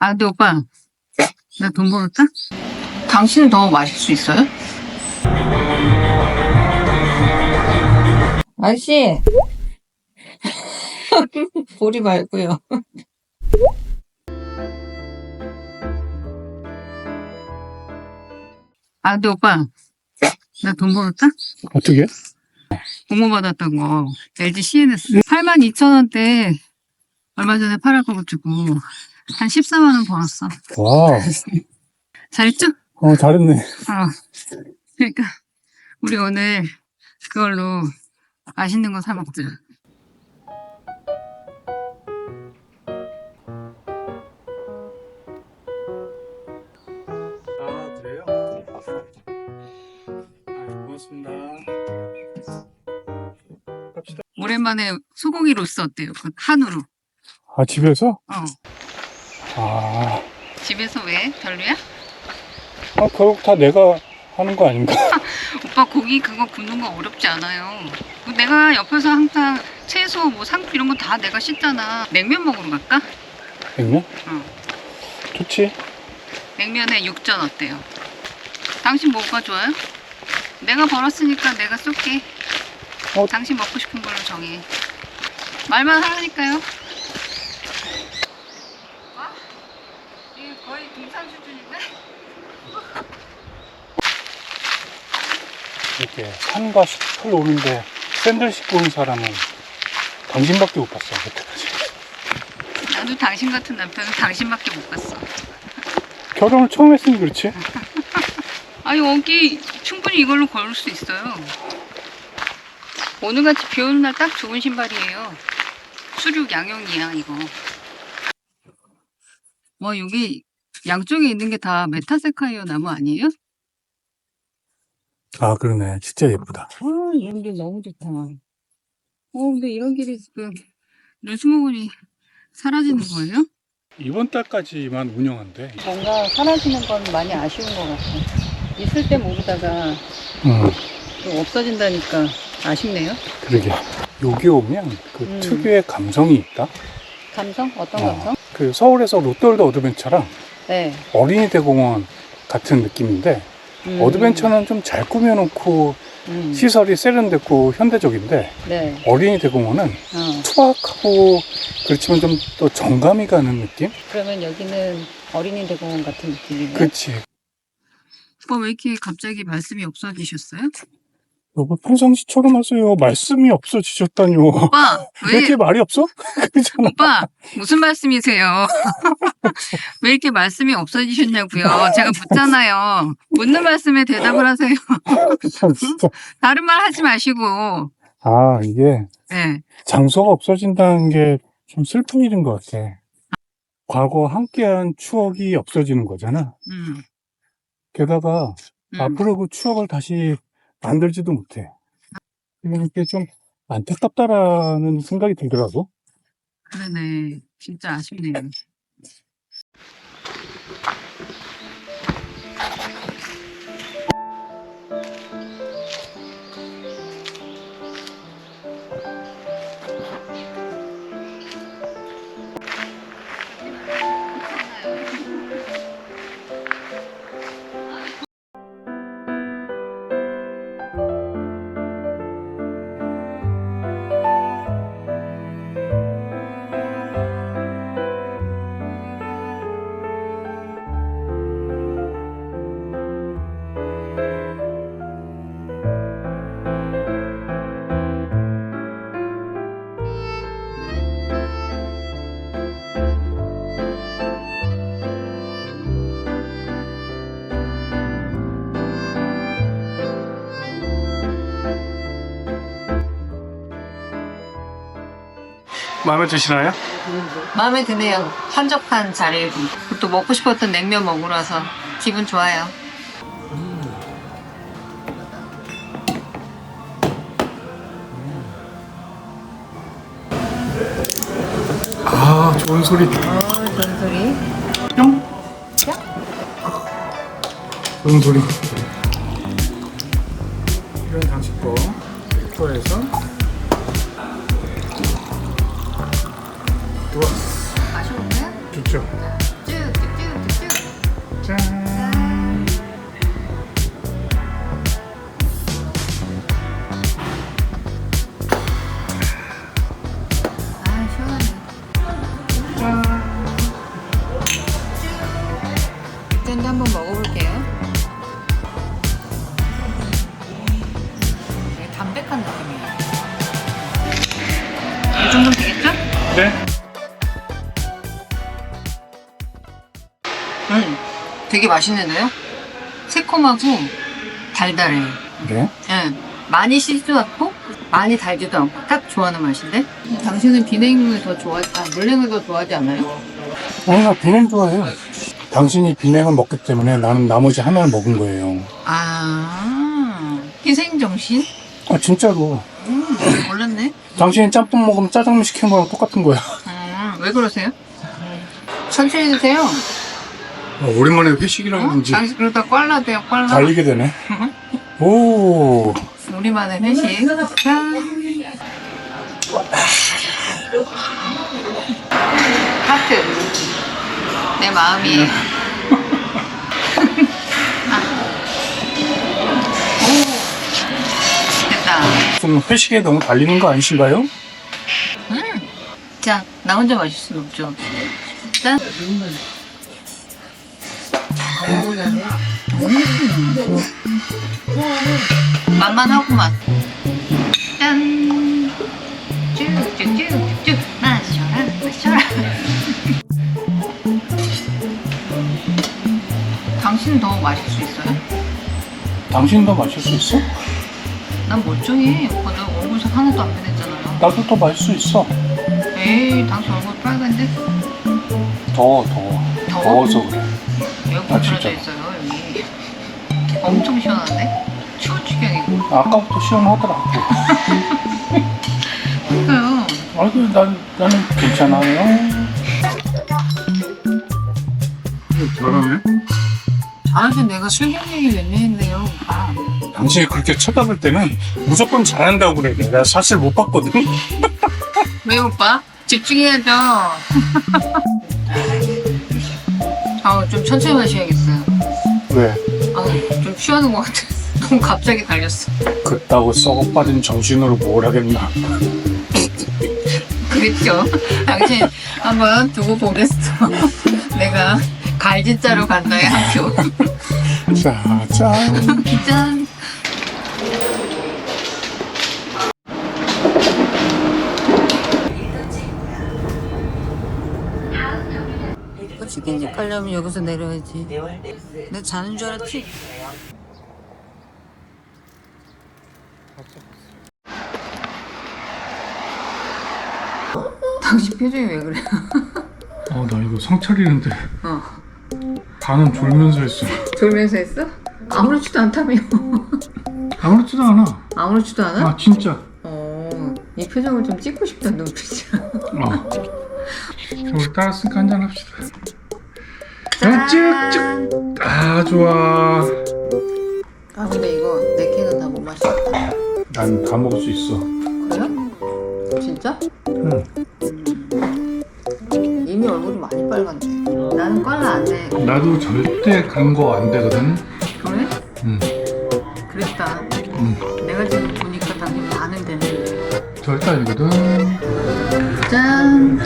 아, 근데 오빠, 나 돈 벌었다? 당신은 더 마실 수 있어요? 아저씨! 보리 말고요. 아, 근데 오빠, 나 돈 벌었다? 어떻게? 공모 받았던 거, LG CNS. 82,000 원대 얼마 전에 팔아가지고, 한 14만 원 벌었어. 와, 잘했죠? 어, 잘했네. 어. 그러니까, 우리 오늘 그걸로 맛있는 거 사 먹자. 아, 그래요? 아, 고맙습니다. 갑시다. 오랜만에 소고기 로스 어때요? 그 한우로. 아, 집에서? 어. 아, 집에서 왜? 별로야? 아, 결국 다 내가 하는 거 아닌가? 오빠 고기 그거 굽는 거 어렵지 않아요. 그 내가 옆에서 항상 채소 뭐 상추 이런 거 다 내가 씻잖아. 냉면 먹으러 갈까? 냉면? 응. 좋지. 냉면에 육전 어때요? 당신 뭐가 좋아요? 내가 벌었으니까 내가 쏠게. 어. 당신 먹고 싶은 걸로 정해. 말만 하라니까요. 와? 이게 거의 등산 수준인데? 이렇게 산과 숲을 오는데 샌들 신고 온 사람은 당신밖에 못 봤어, 여태까지. 나도 당신 같은 남편은 당신밖에 못 봤어. 결혼을 처음 했으니 그렇지? 아니 여기 충분히 이걸로 걸을 수 있어요. 오늘같이 비 오는 날 딱 좋은 신발이에요. 수륙 양용이야 이거. 뭐 여기 양쪽에 있는 게 다 메타세카이어 나무 아니에요? 아, 그러네. 진짜 예쁘다. 아 이런 길 너무 좋다. 어 근데 이런 길이 지금 눈수목원이 사라지는 거예요? 이번 달까지만 운영한대. 뭔가 사라지는 건 많이 아쉬운 것 같아. 있을 때 모르다가 응, 또 없어진다니까 아쉽네요. 그러게. 여기 오면 그 음. 특유의 감성이 있다. 감성? 어떤 어. 감성? 그 서울에서 롯데월드 어드벤처랑 네. 어린이 대공원 같은 느낌인데 음. 어드벤처는 좀 잘 꾸며놓고 음. 시설이 세련됐고 현대적인데 네. 어린이 대공원은 어. 투박하고 그렇지만 좀 또 정감이 가는 느낌? 그러면 여기는 어린이 대공원 같은 느낌이네. 그치. 오빠 왜 이렇게 갑자기 말씀이 없어지셨어요? 여보 평상시처럼 하세요. 말씀이 없어지셨다뇨. 오빠 왜 왜 이렇게 말이 없어? 그잖아. 오빠 무슨 말씀이세요? 왜 이렇게 말씀이 없어지셨냐고요? 제가 묻잖아요. 묻는 말씀에 대답을 하세요. 진짜. 다른 말 하지 마시고. 아 이게 네. 장소가 없어진다는 게 좀 슬픈 일인 것 같아. 과거 함께한 추억이 없어지는 거잖아. 음. 게다가 음. 앞으로 그 추억을 다시 만들지도 못해. 이게 좀 안타깝다라는 생각이 들더라고. 그러네. 진짜 아쉽네요. 마음에 드시나요? 마음에 드네요. 한적한 자리고 또 먹고 싶었던 냉면 먹으러 와서 기분 좋아요. 아 좋은 소리. 어, 좋은 소리. 뿅. 좋은 소리. 이런 장식법 빅터에서 이 정도면 되겠죠? 네? 음, 되게 맛있는데요? 새콤하고 달달해요. 네? 예, 많이 시지도 않고 많이 달지도 않고 딱 좋아하는 맛인데? 당신은 비냉을 더 좋아하지, 아, 물냉을 더 좋아하지 않아요? 어, 나 비냉 좋아해요. 당신이 비냉을 먹기 때문에 나는 나머지 하나를 먹은 거예요. 아, 희생정신? 아, 진짜로. 음, 몰랐네. 당신이 짬뽕 먹으면 짜장면 시키는 거랑 똑같은 거야. 아, 왜 그러세요? 천천히 드세요. 어, 오랜만에 회식이라 어? 그런지 당신 그러다 꽐라 돼요, 꽐라. 달리게 되네. 오, 우리만의 회식. 짠. 하트. 내 마음이. 좀 회식에 너무 달리는 거 아니신가요? 음. 자, 나 혼자 마실 순 없죠. 짠. 음. 만만하구만. 짠. 쭉쭉쭉쭉쭉 마셔라, 마셔라. 당신 더 마실 수 있어요? 당신도 마실 수 있어? 난 멀쩡해. 오빠 나 얼굴색 하나도 안 변했잖아요. 나도 더 마실 수 있어. 에이, 당신 얼굴 빨간데? 더워, 더워. 더워? 더워서 그래. 에어컨 아, 진짜? 틀어져 있어요, 여기. 엄청 시원한데? 추워 죽겠고. 아까부터 시원하더라고. 그러니까요. 아이고, 난, 나는 괜찮아요. 잘하네. 잘하신 내가 몇 년인데요. 아, 당신이 그렇게 쳐다볼 때는 무조건 잘한다고 그래. 내가 사실 못 봤거든. 왜 오빠? 집중해야죠. 아, 좀 천천히 마셔야겠어요. 왜? 아, 좀 취하는 것 같아. 너무 갑자기 달렸어. 그따고 썩어 빠진 정신으로 뭘 하겠나. 그랬죠. 당신 한번 두고 보겠어. 내가 갈짓자로 간다의 한 표. 자, 짠. 짠. 이제 깔려면 여기서 내려야지. 내 자는 줄 알았지? 당신 표정이 왜 그래? 어, 나 이거 상 차리는데. 어. 반은 졸면서 했어. 졸면서 했어? 아무렇지도 않다며. 아무렇지도 않아. 아무렇지도 않아? 아, 진짜. 어, 이 표정을 좀 찍고 싶다 눈빛이야. 어. 우리 따랐으니까 한잔 합시다. 아, 쭉쭉. 아, 좋아. 아 근데 이거 내 캔은 다못 마시겠다. 난 다 먹을 수 있어. 그래요? 진짜? 응. 이미 얼굴이 많이 빨간데. 나는 꽐라 안 돼. 나도 절대 그런 거 안 되거든. 그래? 응. 그랬다. 응. 내가 지금 보니까 당신 반은 되는데. 절대 아니거든. 짠.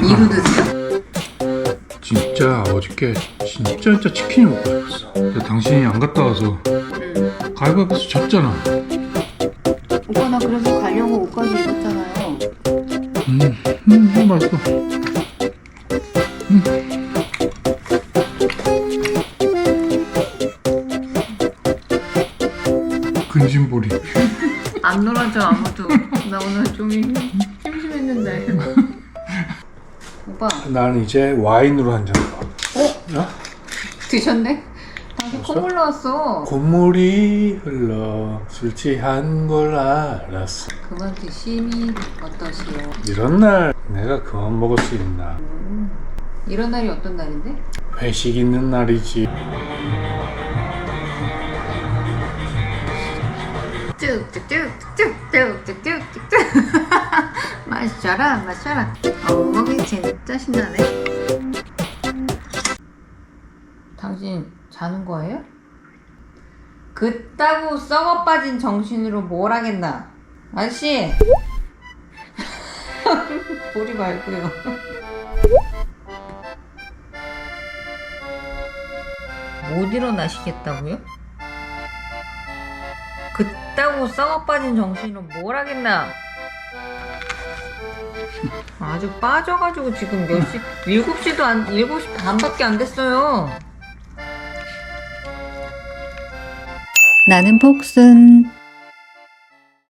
이로 드세요? 진짜 어저께 진짜 진짜 치킨을 먹고 싶었어. 근데 당신이 안 갔다 와서 응. 가위바위보에서 졌잖아. 오빠 나 그래서 가려고 옷까지 입었잖아요. 음, 음, 너무 맛있어. 음. 근심보리. 안 놀아줘 아무도. 나 오늘 좀 심심했는데. 오빠 난 이제 와인으로 한 잔. 어? 드셨네? 당신 벌써? 콧물 나왔어. 콧물이 흘러 술 취한 걸 알았어. 그만 드시니 어떠시오? 이런 날 내가 그만 먹을 수 있나? 이런 날이 어떤 날인데? 회식 있는 날이지. 쭉쭉쭉쭉쭉쭉쭉쭉쭉 마셔라 마셔라 어우 먹이 진짜 신나네 당신 자는 거예요? 그따구 썩어 빠진 정신으로 뭘 하겠나? 아저씨! 보리 말고요. 못 일어나시겠다고요? 그따구 썩어 빠진 정신으로 뭘 하겠나? 아주 빠져가지고 지금 몇 시, 7시도 안, 7시 반밖에 안 됐어요. 나는 복순